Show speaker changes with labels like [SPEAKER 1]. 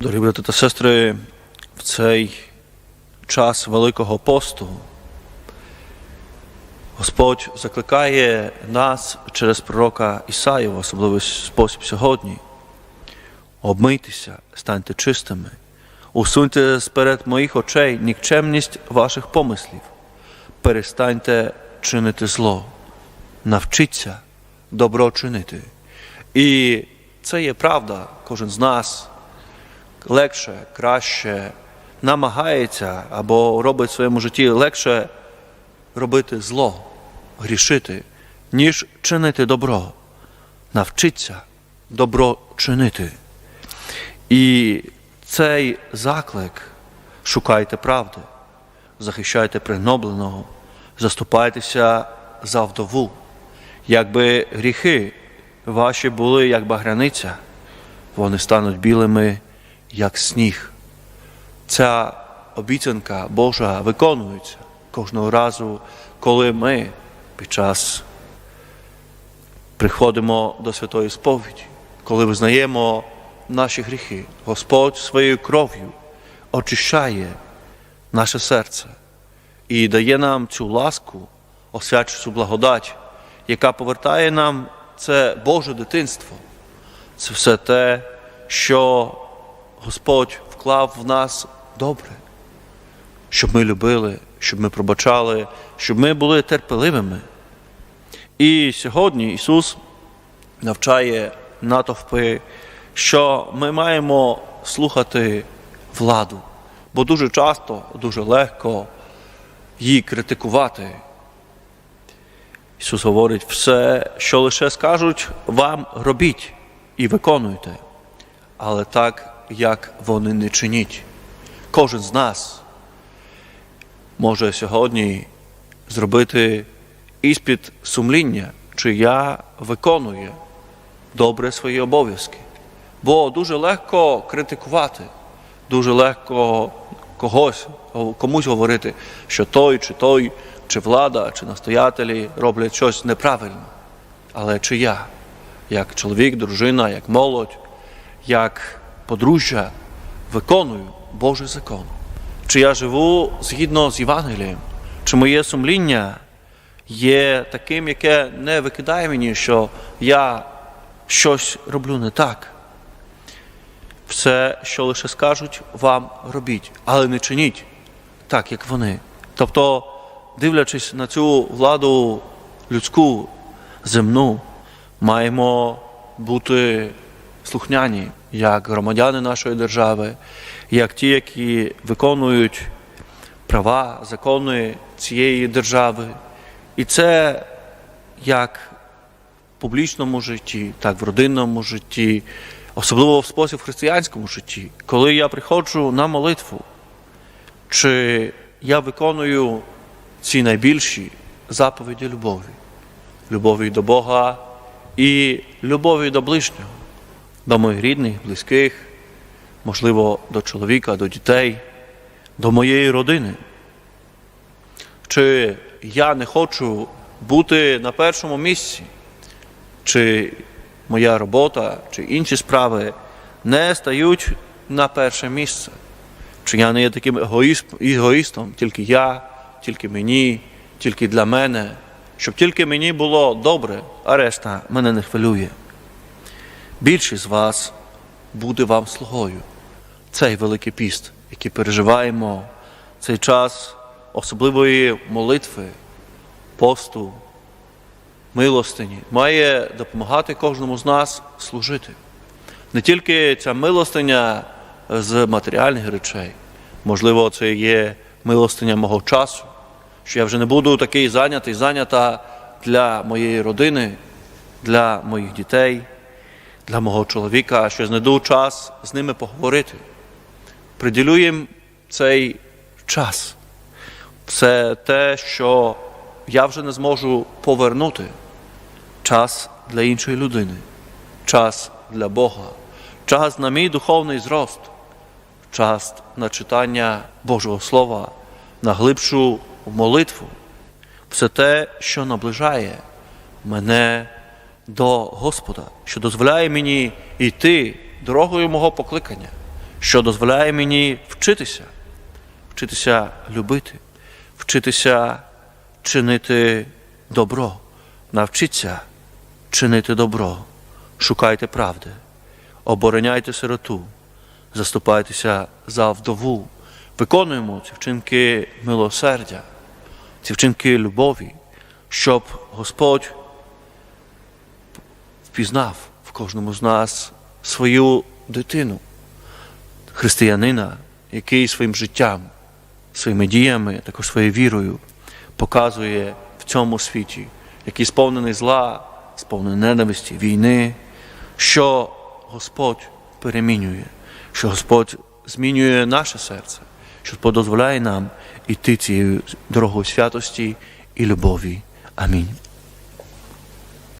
[SPEAKER 1] Дорогі брати та сестри, в цей час Великого посту Господь закликає нас через пророка Ісаїва, в особливий спосіб сьогодні. Обмийтеся, станьте чистими, усуньте сперед моїх очей нікчемність ваших помислів, перестаньте чинити зло, навчіться добро чинити. І це є правда, кожен з нас легше, краще намагається або робить в своєму житті легше робити зло, грішити, ніж чинити добро. Навчиться добро чинити. І цей заклик шукайте правди, захищайте пригнобленого, заступайтеся за вдову. Якби гріхи ваші були як багряниця, вони стануть білими, як сніг. Ця обіцянка Божа виконується кожного разу, коли ми під час приходимо до святої сповіді, коли визнаємо наші гріхи. Господь своєю кров'ю очищає наше серце і дає нам цю ласку, освячу благодать, яка повертає нам це Боже дитинство. Це все те, що Господь вклав в нас добре, щоб ми любили, щоб ми пробачали, щоб ми були терпеливими. І сьогодні Ісус навчає натовпи, що ми маємо слухати владу, бо дуже часто, дуже легко її критикувати. Ісус говорить, все, що лише скажуть, вам робіть і виконуйте, але так, як вони не чиніть. Кожен з нас може сьогодні зробити іспит сумління, чи я виконую добре свої обов'язки. Бо дуже легко критикувати, дуже легко когось, комусь говорити, що той, чи той, чи влада, чи настоятелі роблять щось неправильно. Але чи я, як чоловік, дружина, як молодь, як подружжя, виконую Божий закон? Чи я живу згідно з Євангелієм? Чи моє сумління є таким, яке не викидає мені, що я щось роблю не так? Все, що лише скажуть, вам робіть, але не чиніть так, як вони. Тобто, дивлячись на цю владу людську, земну, маємо бути слухняні як громадяни нашої держави, як ті, які виконують права, закони цієї держави. І це як в публічному житті, так в родинному житті, особливо в спосіб християнському житті, коли я приходжу на молитву, чи я виконую ці найбільші заповіді любові, любові до Бога і любові до ближнього, до моїх рідних, близьких, можливо, до чоловіка, до дітей, до моєї родини. Чи я не хочу бути на першому місці, чи моя робота, чи інші справи не стають на перше місце. Чи я не є таким егоїстом, тільки я, тільки мені, тільки для мене, щоб тільки мені було добре, а решта мене не хвилює. Більшість з вас буде вам слугою. Цей великий піст, який переживаємо, цей час особливої молитви, посту, милостині, має допомагати кожному з нас служити. Не тільки ця милостиня з матеріальних речей, можливо, це є милостиня мого часу, що я вже не буду такий зайнятий, зайнята для моєї родини, для моїх дітей, для мого чоловіка, що знайду час з ними поговорити. Приділю їм цей час. Все те, що я вже не зможу повернути. Час для іншої людини, час для Бога, час на мій духовний зрост, час на читання Божого Слова, на глибшу молитву. Все те, що наближає мене до Господа, що дозволяє мені йти дорогою мого покликання, що дозволяє мені вчитися, вчитися любити, вчитися чинити добро, навчіться чинити добро, шукайте правди, обороняйте сироту, заступайтеся за вдову, виконуємо ці вчинки милосердя, ці вчинки любові, щоб Господь впізнав в кожному з нас свою дитину, християнина, який своїм життям, своїми діями, також своєю вірою показує в цьому світі, який сповнений зла, сповнений ненависті, війни, що Господь перемінює, що Господь змінює наше серце, що Господь дозволяє нам іти цією дорогою святості і любові. Амінь.